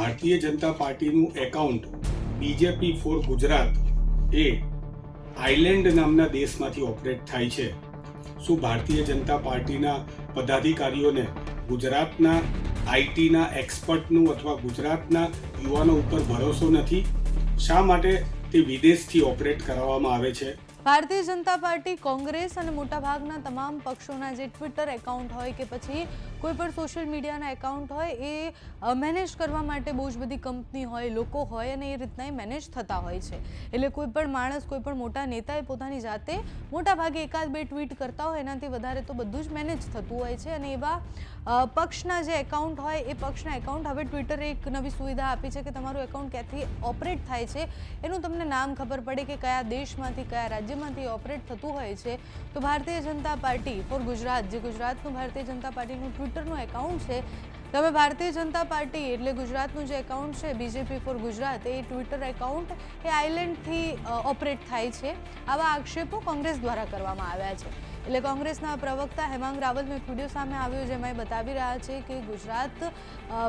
ભારતીય જનતા પાર્ટીનું account BJP for Gujarat એ island નામના દેશમાંથી ઓપરેટ થાય છે. શું ભારતીય જનતા પાર્ટીના પદાધિકારીઓને ગુજરાતના આઈટીના એક્સપર્ટનું અથવા ગુજરાતના યુવાનો ઉપર ભરોસો નથી? શા માટે તે વિદેશથી ઓપરેટ કરાવવામાં આવે છે? ભારતીય જનતા પાર્ટી, કોંગ્રેસ અને મોટાભાગના તમામ પક્ષોના જે ટ્વિટર એકાઉન્ટ હોય કે પછી કોઈ પણ સોશિયલ મીડિયાના એકાઉન્ટ હોય, એ મેનેજ કરવા માટે બહુ જ બધી કંપની હોય, લોકો હોય અને એ રીતના એ મેનેજ થતા હોય છે. એટલે કોઈ પણ માણસ, કોઈ પણ મોટા નેતાએ પોતાની જાતે મોટાભાગે એકાદ બે ટ્વીટ કરતા હોય, એનાથી વધારે તો બધું જ મેનેજ થતું હોય છે અને એવા પક્ષના જે એકાઉન્ટ હોય, એ પક્ષના એકાઉન્ટ હવે ટ્વિટરે એક નવી સુવિધા આપી છે કે તમારું એકાઉન્ટ ક્યાંથી ઓપરેટ થાય છે, એનું તમને નામ ખબર પડે કે કયા દેશમાંથી, કયા રાજ્યમાંથી ઓપરેટ થતું હોય છે, તો ભારતીય જનતા પાર્ટી ફોર ગુજરાત, જે ગુજરાતનું ભારતીય જનતા પાર્ટીનું ટ્વિટરનું એકાઉન્ટ છે તમે ભારતીય જનતા પાર્ટી એટલે ગુજરાતનું જે એકાઉન્ટ છે બીજેપી ફોર ગુજરાત એ ટ્વિટર એકાઉન્ટ એ આઇલેન્ડથી ઓપરેટ થાય છે. આવા આક્ષેપો કોંગ્રેસ દ્વારા કરવામાં આવ્યા છે. એટલે કોંગ્રેસના પ્રવક્તા હેમાંગ રાવલનો એક વીડિયો સામે આવ્યો જેમાં એ બતાવી રહ્યા છે કે ગુજરાત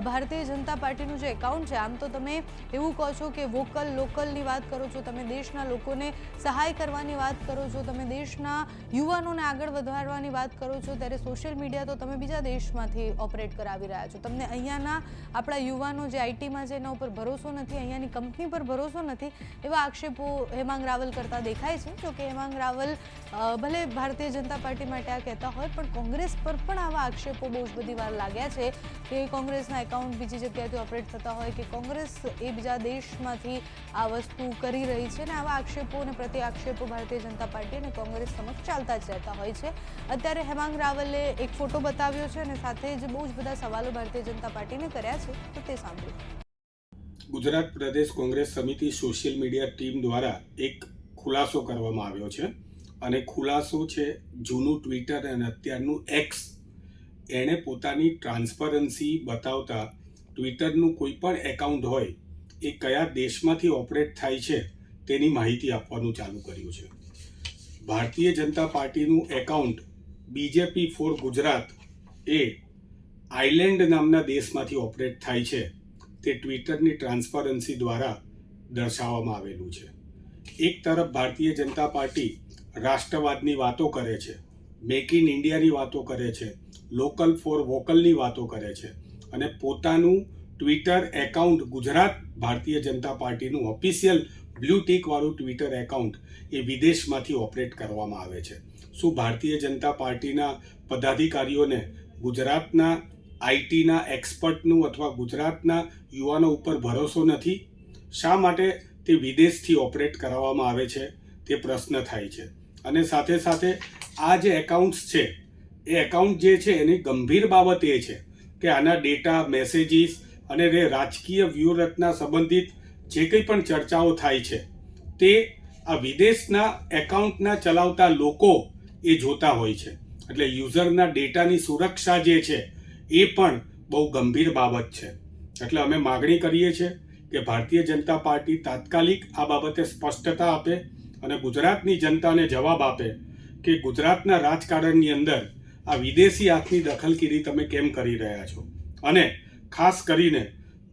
ભારતીય જનતા પાર્ટીનું જે એકાઉન્ટ છે, આમ તો તમે એવું કહો છો કે વોકલ લોકલની વાત કરો છો, તમે દેશના લોકોને સહાય કરવાની વાત કરો છો, તમે દેશના યુવાનોને આગળ વધારવાની વાત કરો છો, ત્યારે સોશિયલ મીડિયા તો તમે બીજા દેશમાંથી ઓપરેટ કરાવી રહ્યા છો તમને અહીંયાના આપણા યુવાનો જે આઈટીમાં છે, એના ઉપર ભરોસો નથી, અહીંયાની કંપની પર ભરોસો નથી, એવા આક્ષેપો હેમાંગ રાવલ કરતા દેખાય છે. જોકે હેમાંગ રાવલ ભલે ભારતીય જનતા પાર્ટી માટે આ કહેતા હોય, પણ કોંગ્રેસ પર પણ આવા આક્ષેપો બહુ જ બધી વાર લાગ્યા છે કે કોંગ્રેસના એકાઉન્ટ બીજી જગ્યાએથી ઓપરેટ થતા હોય કે કોંગ્રેસ એ બીજા દેશમાંથી આ વસ્તુ કરી રહી છે ને આવા આક્ષેપો અને પ્રતિ આક્ષેપો ભારતીય જનતા પાર્ટી અને કોંગ્રેસ સમક્ષ ચાલતા જ રહેતા હોય છે. અત્યારે હેમાંગ રાવલે એક ફોટો બતાવ્યો છે અને સાથે જ બહુ જ બધા સવાલો ભારતીય જનતા પાર્ટીને કર્યા છે, તો તે સાંભળ્યું ગુજરાત પ્રદેશ કોંગ્રેસ સમિતિ સોશિયલ મીડિયા ટીમ દ્વારા એક ખુલાસો કરવામાં આવ્યો છે. અને ખુલાસો છે જૂનું ટ્વિટર અને અત્યારનું એક્સ એણે પોતાની ટ્રાન્સપરન્સી બતાવતા ટ્વિટરનું કોઈ પણ એકાઉન્ટ હોય, એ કયા દેશમાંથી ઓપરેટ થાય છે, તેની માહિતી આપવાનું ચાલુ કર્યું છે. ભારતીય જનતા પાર્ટીનું એકાઉન્ટ બીજેપી ફોર ગુજરાત એ આઇલેન્ડ નામના દેશમાંથી ઓપરેટ થાય છે. તે ટ્વિટરની ટ્રાન્સપરન્સી દ્વારા દર્શાવવામાં આવેલું છે. એક તરફ ભારતીય જનતા પાર્ટી રાષ્ટ્રવાદની વાતો કરે છે. મેક ઇન ઇન્ડિયાની વાતો કરે છે. લોકલ ફોર વોકલની વાતો કરે છે. અને પોતાનું ટ્વિટર એકાઉન્ટ ગુજરાત ભારતીય જનતા પાર્ટીનું ઓફિશિયલ બ્લુ ટીક વાળું ટ્વિટર એકાઉન્ટ એ વિદેશમાંથી ઓપરેટ કરવામાં આવે છે. શું ભારતીય જનતા પાર્ટીના પદાધિકારીઓને ગુજરાતના આઈટીના એક્સપર્ટનું અથવા ગુજરાતના યુવાનો ઉપર ભરોસો નથી, શા માટે તે વિદેશથી ઓપરેટ કરાવવામાં આવે છે તે પ્રશ્ન થાય છે. અને સાથે સાથે આ જે એકાઉન્ટ્સ છે, એ એકાઉન્ટ જે છે એની ગંભીર બાબત એ છે કે આના ડેટા, મેસેજીસ અને રાજકીય વ્યૂહરચના સંબંધિત જે કંઈ પણ ચર્ચાઓ થાય છે, તે આ વિદેશના એકાઉન્ટના ચલાવતા લોકો એ જોતા હોય છે. એટલે યુઝરના ડેટાની સુરક્ષા જે છે એ પણ બહુ ગંભીર બાબત છે. એટલે અમે માગણી કરીએ છીએ કે ભારતીય જનતા પાર્ટી તાત્કાલિક આ બાબતે સ્પષ્ટતા આપે અને ગુજરાતની જનતાને જવાબ આપે કે ગુજરાતના રાજકારણની અંદર આ વિદેશી હાથની દખલગીરી તમે કેમ કરી રહ્યા છો? અને ખાસ કરીને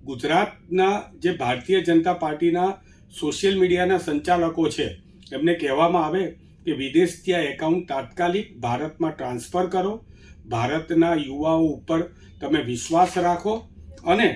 ગુજરાતના જે ભારતીય જનતા પાર્ટીના સોશિયલ મીડિયાના સંચાલકો છે, એમને કહેવામાં આવે કે વિદેશથી આ એકાઉન્ટ તાત્કાલિક ભારતમાં ટ્રાન્સફર કરો. ભારતના યુવાઓ ઉપર તમે વિશ્વાસ રાખો અને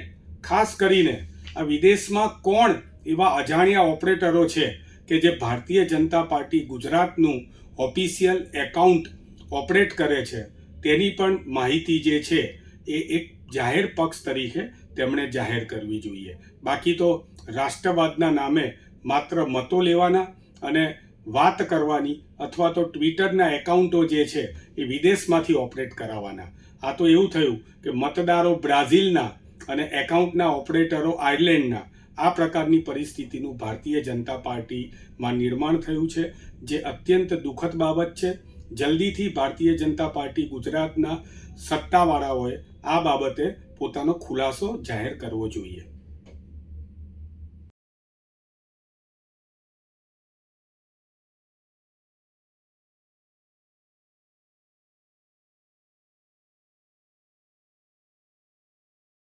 ખાસ કરીને આ વિદેશમાં કોણ એવા અજાણ્યા ઓપરેટરો છે કે જે ભારતીય જનતા પાર્ટી ગુજરાતનું ઓફિશિયલ એકાઉન્ટ ઓપરેટ કરે છે, તેની પણ માહિતી જે છે એ એક જાહેર પક્ષ તરીકે તેમણે જાહેર કરવી જોઈએ. બાકી તો રાષ્ટ્રવાદના નામે માત્ર મતો લેવાના અને વાત કરવાની અથવા તો ટ્વિટરના એકાઉન્ટો જે છે એ વિદેશમાંથી ઓપરેટ કરાવવાના. આ તો એવું થયું કે મતદારો બ્રાઝિલના અને એકાઉન્ટના ઓપરેટરો આયર્લેન્ડના આ પ્રકારની પરિસ્થિતિનું ભારતીય જનતા પાર્ટીમાં નિર્માણ થયું છે, જે અત્યંત દુઃખદ બાબત છે. જલ્દીથી ભારતીય જનતા પાર્ટી ગુજરાતના સત્તાવાળાઓએ આ બાબતે પોતાનો ખુલાસો જાહેર કરવો જોઈએ.